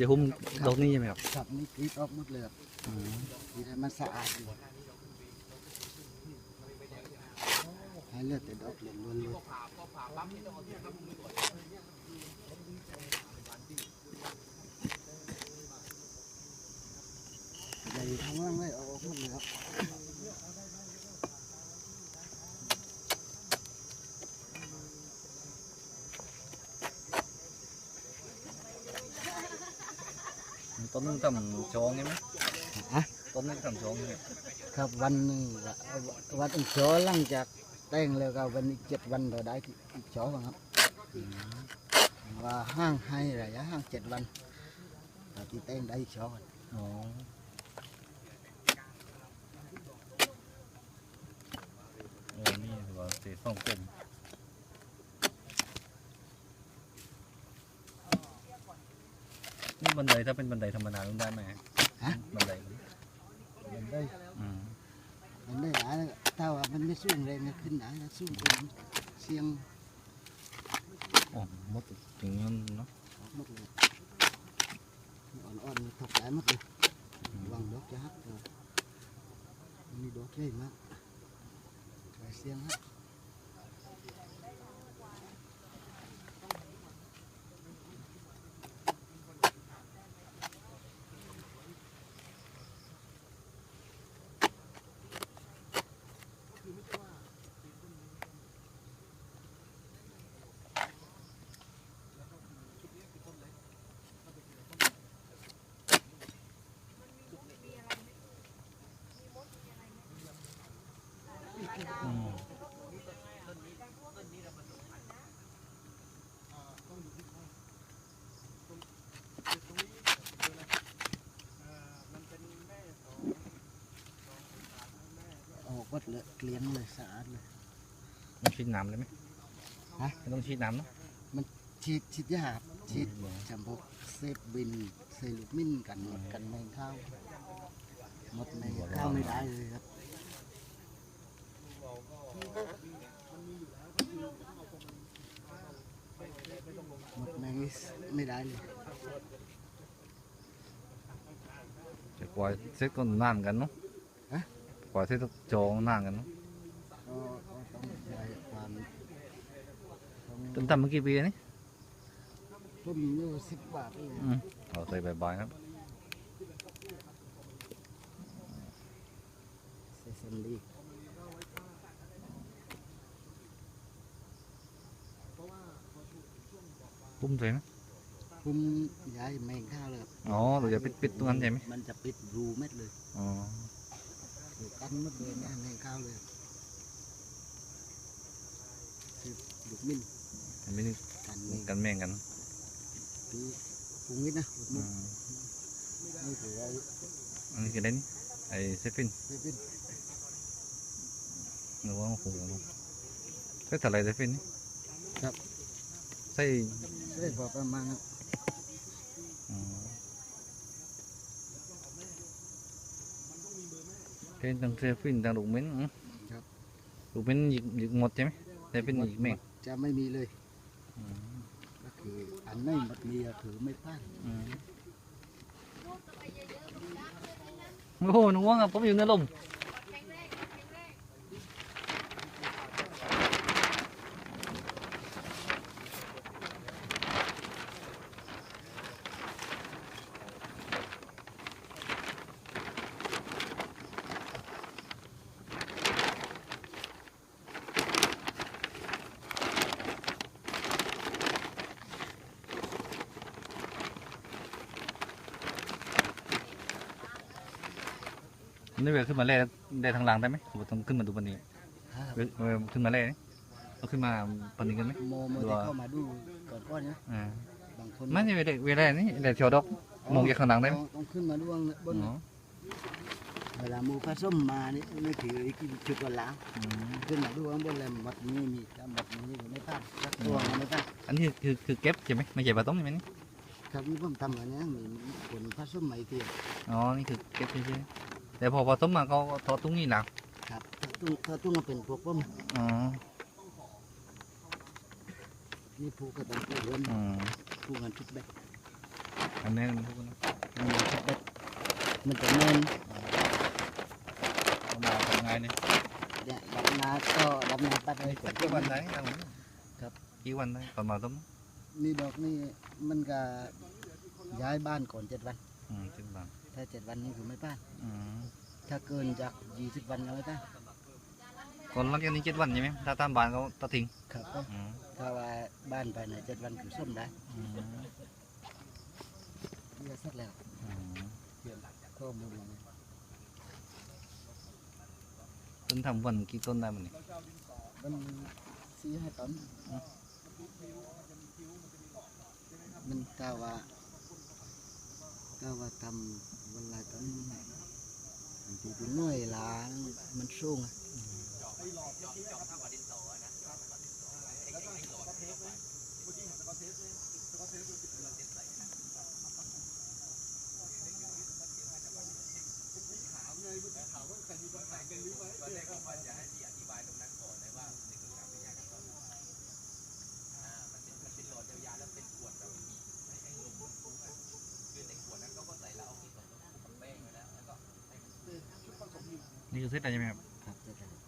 จะหุ้มดอกนี้ใช่ไหมครับครับนี่กรีดออกหมดเลยครับอืมกรีดให้มันสะอาดอยู่ให้เลือดแต่ดอกเหลืองล้วนเลยใหญ่ทั้งล่างเลยเอาออกหมดเลยครับ ต้นนึงทำช้องใช่ไหมฮะต้นนึงทำช้องใช่ไหมครับวันหนึ่งละวันอีกโชหลังจากแต่งแล้วก็วันอีกเจ็ดวันเราได้อีกโชบ้างครับว่าห้างให้ระยะห้างเจ็ดวันแต่ที่แต่งได้อีกโชวันอ๋อโอ้นี่ถือว่าเศษสองกลม บันไดถ้าเป็นบันไดธรรมดาต้องได้ไหมฮะ บันไดมันมันได้อืมมันได้หลายแล้วถ้าว่ามันไม่สูงแรงก็ขึ้นหนาแล้วสูงกว่านี้เสียงอ๋อหมดถึงนั้นเนาะออกหมดเลยอ่อนๆนี่ถกได้หมดเลยวางดอกจะฮักตัวมีดอกใหญ่มากหลายเสียงฮัก เลยเกลี้ยงเลยสะอาดเลยต้องฉีดน้ำเลยไหมฮะ ไม่ต้องฉีดน้ำเนาะฉีดฉีดยาครับฉีดอืมจำพวกเซฟบินเซลูกมินกันหมดกันแมงข้าวหมดแมงข้าวไม่ได้เลยครับ หมดแมงนี่ไม่ได้เลย จะกว่าเซ็ตก็นานกันเนาะฮะ กว่าเซ็ตก็จองนานกันเนาะก็ก็ต้องใช้ความต้ต้อนทำเมื่อกี่ปีนี่ต้นอยู่สิบบาทเลยอืมเอาใส่ใบายๆครับเซซันลีปุ้มใส่ไหมผมย้ายแมงข้าวเลยครับอ๋อเราจะปิดปิดตรงนั้นใช่ไหมมันจะปิดรูเม็ดเลย อ๋อ คือกันหมดเลยเนี่ยแมงข้าวเลยคือลูกมิ้นอันนี้กันแมงกันแม่งกันคือปรุงนิดนะลูกอืมิ้นมนี่ถือว่าอันนี้คือเด่นไอ้เซฟินไม่เป็นหรือว่าโอ้โหใส่อะไรเซฟินนี่ใส่ใช่พอประมาณนั้นอ๋ เป็นทั้งเซฟินทั้งลูกเม้นอืมลูกเม้นหยิกหยิกหมดใช่ไหมเซฟินหยิกแม่งจะไม่มีเลยอืมก็คืออันไหนหมดมีอะถือไม่พลาดอืมโอ้โหนึกว่าผมอยู่ในลม นี่เวลขึ้นมาเล่ได้ทางหลังได้ไหมหรือว่าต้องขึ้นมาดูปันนี้ครับเวลเวลขึ้นมาเล่นี่เอาขึ้นมาปันนี้กันไหมโมโมดูที่ว่าเข้ามาดูก่อนก้อนนะอ่าบางคนไม่ใช่เวลาเวลานี่เวลาเที่ยวดอกมองจากข้างหลังได้ไหมต้องต้องขึ้นมาดูบนอ๋อเวลาหมูผสมมานี่ไม่ถืออีกจุดวันล้างอืมขึ้นมาดูข้างบนเลยหมดนี้มีแต่หมดนี้ไม่พลาดสักตัวไม่พลาดอันนี้คือคือเก็บใช่ไหมไม่ใช่ปลาต้มใช่ไหมนี่ครับนี่ผมทำอันนี้มีผลผสมใหม่เทียมอ๋อนี่คือเก็บใช่ ๆแต่พอผสมมาเขาก็ทอดตรงนี้หนักครับถ้าตุ้งถ้าตุ้งก็เป็นพวกผมอ๋อนี่ผูกก็ต้องผูกเรือนอืมผูกกันทุกแบบอันนี้มันทุกคนนะมันจะเด็ดมันจะเน้นเอามาทำไงเนี่ยเนี่ยดับนาก็ดับนาปัดเลยกี่วันได้ทางนู้นครับกี่วันได้ก่อนมาต้มนี่ดอกนี่มันก็ย้ายบ้านก่อนเจ็ดวันอืมสิบบาท ถ้าเจ็ดวันนี้คือไม่ป้านอืมถ้าเกินจากยี่สิบวันก็ไม่ป้านก่อนหลังจากนี้เจ็ดวันใช่ไหมถ้าตามบ้านเขาตัดทิ้งครับอืมถ้าว่าบ้านภายในเจ็ดวันคือส้มได้อืมเรียกสักแล้วอืมเรียนข้อมูลมาเนี่ยต้นทำวันกี่ต้นได้มันนี่มันสี่ห้าต้นมันกล่าวว่า ก็ว่าทำวันลาต้นบางทีเป็นหน่อยหลามันสูงอะนี่คือเซื้อได้ใช่ไหมครับ